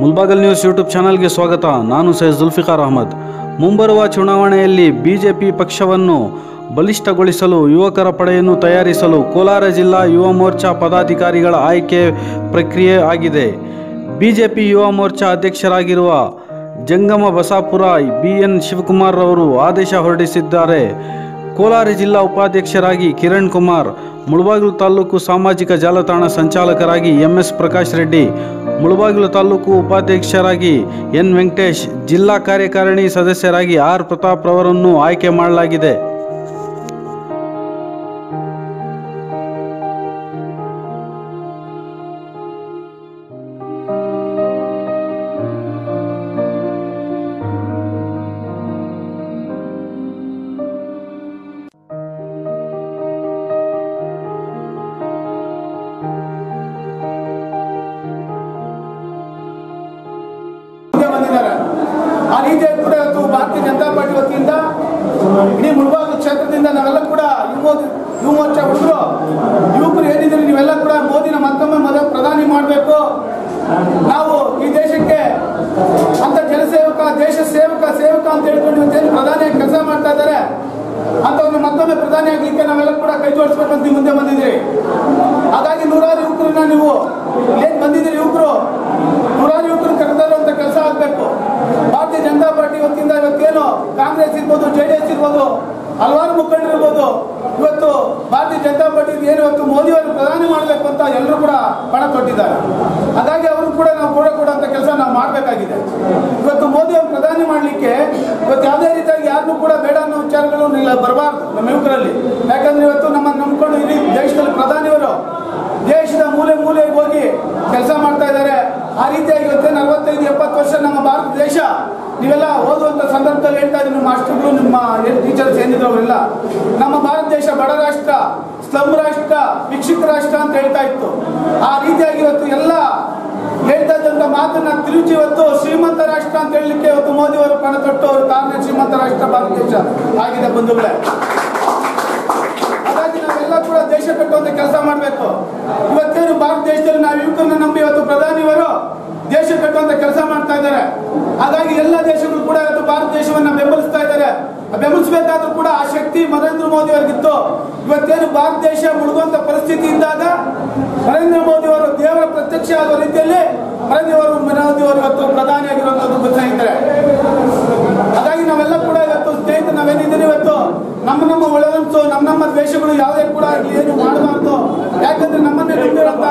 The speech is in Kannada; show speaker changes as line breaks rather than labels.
ಮುಲ್ಬಾಗಲ್ ನ್ಯೂಸ್ ಯೂಟ್ಯೂಬ್ ಚಾನಲ್ಗೆ ಸ್ವಾಗತ. ನಾನು ಸೈಯದ್ ಜುಲ್ಫಿಕಾರ್ ಅಹಮದ್. ಮುಂಬರುವ ಚುನಾವಣೆಯಲ್ಲಿ ಬಿಜೆಪಿ ಪಕ್ಷವನ್ನು ಬಲಿಷ್ಠಗೊಳಿಸಲು ಯುವಕರ ಪಡೆಯನ್ನು ತಯಾರಿಸಲು ಕೋಲಾರ ಜಿಲ್ಲಾ ಯುವ ಮೋರ್ಚಾ ಪದಾಧಿಕಾರಿಗಳ ಆಯ್ಕೆ ಪ್ರಕ್ರಿಯೆ ಆಗಿದೆ. ಬಿಜೆಪಿ ಯುವ ಮೋರ್ಚಾ ಅಧ್ಯಕ್ಷರಾಗಿರುವ ಜಂಗಮ ಬಸಾಪುರ ಬಿ ಎನ್ ಶಿವಕುಮಾರ್ ಅವರು ಆದೇಶ ಹೊರಡಿಸಿದ್ದಾರೆ. ಕೋಲಾರ ಜಿಲ್ಲಾ ಉಪಾಧ್ಯಕ್ಷರಾಗಿ ಕಿರಣ್ ಕುಮಾರ್, ಮುಳಬಾಗಿಲು ತಾಲೂಕು ಸಾಮಾಜಿಕ ಜಾಲತಾಣ ಸಂಚಾಲಕರಾಗಿ ಎಂಎಸ್ ಪ್ರಕಾಶ್ ರೆಡ್ಡಿ, ಮುಳಬಾಗಿಲು ತಾಲೂಕು ಉಪಾಧ್ಯಕ್ಷರಾಗಿ ಎನ್ ವೆಂಕಟೇಶ್, ಜಿಲ್ಲಾ ಕಾರ್ಯಕಾರಿಣಿ ಸದಸ್ಯರಾಗಿ ಆರ್ ಪ್ರತಾಪ್ ರವರನ್ನು ಆಯ್ಕೆ ಮಾಡಲಾಗಿದೆ.
ರೀತಿಯಾಗಿ ಕೂಡ ಇವತ್ತು ಭಾರತೀಯ ಜನತಾ ಪಾರ್ಟಿ ವತಿಯಿಂದ ಇಡೀ ಮುಳಬಾಗಿಲು ಕ್ಷೇತ್ರದಿಂದ ನಾವೆಲ್ಲ ಕೂಡ ಯುವ ಯುವ ಮೋರ್ಚಾ ಹುಡುಗರು ಯುವಕರು ಏನಿದ್ದೀರಿ ನೀವೆಲ್ಲ ಕೂಡ ಮೋದಿನ ಮತ್ತೊಮ್ಮೆ ಮದ ಪ್ರಧಾನಿ ಮಾಡಬೇಕು. ನಾವು ಈ ದೇಶಕ್ಕೆ ಅಂತ ಜನಸೇವಕ, ದೇಶ ಸೇವಕ ಸೇವಕ ಅಂತ ಹೇಳ್ಕೊಂಡು ಇವತ್ತೇನು ಪ್ರಧಾನಿಯಾಗಿ ಕೆಲಸ ಮಾಡ್ತಾ ಇದ್ದಾರೆ. ಅಂತ ಒಂದು ಮತ್ತೊಮ್ಮೆ ಪ್ರಧಾನಿ ಆಗ್ಲಿಕ್ಕೆ ನಾವೆಲ್ಲ ಕೂಡ ಕೈ ಜೋಡಿಸ್ಬೇಕಂತ ಮುಂದೆ ಬಂದಿದ್ರಿ ಹಾಗಾಗಿ ನೂರಾರು ಯುವಕರನ್ನ ನೀವು ಬಂದಿದ್ದೀರಿ ಯುವಕರು ನೂರಾರು ಯುವಕರು ಕರೆತರುವಂತ ಕೆಲಸ ಆಗ್ಬೇಕು ಭಾರತೀಯ ಜನತಾ ಪಾರ್ಟಿ ವತಿಯಿಂದ ಇವತ್ತೇನು ಕಾಂಗ್ರೆಸ್ ಇರ್ಬೋದು ಜೆಡಿಎಸ್ ಇರ್ಬೋದು, ಹಲವಾರು ಮುಖಂಡರು ಇರ್ಬೋದು. ಇವತ್ತು ಭಾರತೀಯ ಜನತಾ ಪಾರ್ಟಿ ಏನು ಇವತ್ತು ಮೋದಿ ಅವರು ಪ್ರಧಾನಿ ಮಾಡಬೇಕು ಅಂತ ಎಲ್ಲರೂ ಕೂಡ ಪಣ ತೊಟ್ಟಿದ್ದಾರೆ. ಹಾಗಾಗಿ ಅವರು ಕೂಡ ನಾವು ಕೂಡ ಅಂತ ಕೆಲಸ ನಾವು ಮಾಡಬೇಕಾಗಿದೆ. ಇವತ್ತು ಮೋದಿ ಅವರು ಪ್ರಧಾನಿ ಮಾಡಲಿಕ್ಕೆ ಇವತ್ತು ಯಾವುದೇ ರೀತಿಯಾಗಿ ಯಾರಿಗೂ ಕೂಡ ಬೇಡ ಅನ್ನೋ ವಿಚಾರಗಳು ಬರಬಾರ್ದು ನಮ್ಮ ಯುವಕರಲ್ಲಿ. ಯಾಕಂದ್ರೆ ಇವತ್ತು ನಮ್ಮ ನಂಬ್ಕೊಂಡು ಇಡೀ ದೇಶದಲ್ಲಿ ಪ್ರಧಾನಿಯವರು ದೇಶದ ಮೂಲೆ ಮೂಲೆಗೆ ಹೋಗಿ ಕೆಲಸ ಮಾಡ್ತಾ ಇದ್ದಾರೆ. ಆ ರೀತಿಯಾಗಿ ಇವತ್ತು ನಲವತ್ತೈದು, ಎಪ್ಪತ್ತು ವರ್ಷ ನಮ್ಮ ಭಾರತ ದೇಶ, ನೀವೆಲ್ಲ ಓದುವಂತ ಸಂದರ್ಭದಲ್ಲಿ ಮಾಸ್ಟರ್ಗಳು, ನಿಮ್ಮ ಟೀಚರ್ಸ್ ಏನಿದ್ರು ಅವರೆಲ್ಲ ನಮ್ಮ ಭಾರತ ದೇಶ ಬಡ ರಾಷ್ಟ್ರ ಸ್ಲಮ್ ರಾಷ್ಟ್ರ ವಿಕ್ಷಿತ ರಾಷ್ಟ್ರ ಅಂತ ಹೇಳ್ತಾ ಇತ್ತು. ಆ ರೀತಿಯಾಗಿ ಇವತ್ತು ಎಲ್ಲ ಹೇಳ್ತಾ ಇದ್ದಂತ ಮಾತನ್ನ ತಿರುಚಿ ಇವತ್ತು ಶ್ರೀಮಂತ ರಾಷ್ಟ್ರ ಅಂತ ಹೇಳಲಿಕ್ಕೆ ಇವತ್ತು ಮೋದಿ ಅವರು ಪಣ ತೊಟ್ಟು ಅವರು ತಾನೇ ಶ್ರೀಮಂತ ರಾಷ್ಟ್ರ ಭಾರತ ದೇಶ ಆಗಿದೆ ಬಂಧುಗಳೇ. ಕೂಡ ದೇಶ ಕಟ್ಟುವಂತ ಕೆಲಸ ಮಾಡಬೇಕು. ಇವತ್ತೇನು ಭಾರತ ದೇಶದಲ್ಲಿ ನಾವು ಯುವಕರನ್ನ ನಂಬಿ ಇವತ್ತು ಪ್ರಧಾನಿಯವರು ದೇಶ ಕಟ್ಟುವಂತ ಕೆಲಸ ಮಾಡ್ತಾ ಇದ್ದಾರೆ. ಹಾಗಾಗಿ ಎಲ್ಲ ದೇಶಗಳು ಕೂಡ ಇವತ್ತು ಭಾರತ ದೇಶವನ್ನ ಉಳಿಸ್ಬೇಕಾದ್ರೂ ಕೂಡ ಆ ಶಕ್ತಿ ನರೇಂದ್ರ ಮೋದಿ ಅವರಿಗಿತ್ತು. ಇವತ್ತೇನು ಭಾರತ ದೇಶ ಮುಳುಗುವಂತ ಪರಿಸ್ಥಿತಿ ಇದ್ದಾಗ ನರೇಂದ್ರ ಮೋದಿ ಅವರು ದೇವರ ಪ್ರತ್ಯಕ್ಷ ಆದ ರೀತಿಯಲ್ಲಿ ನರೇಂದ್ರ ಮೋದಿ ಅವರು ಇವತ್ತು ಪ್ರಧಾನಿಯಾಗಿರುವಂತದ್ದು ಗೊತ್ತಾಗಿದ್ದಾರೆ ಹಾಗಾಗಿ ನಾವೆಲ್ಲ ಕೂಡ ಇವತ್ತು ಸ್ನೇಹಿತರು ನಾವೇನಿದ್ದೀರಿ ಇವತ್ತು? ನಮ್ಮ ನಮ್ಮ ಒಳಗಂತೂ ನಮ್ಮ ನಮ್ಮ ದ್ವೇಷಗಳು ಯಾವುದೇ ಕೂಡ ಏನು ಮಾಡಬಾರ್ದು. ಯಾಕಂದ್ರೆ ನಮ್ಮನ್ನೇ ನಂಬಿರುವಂತ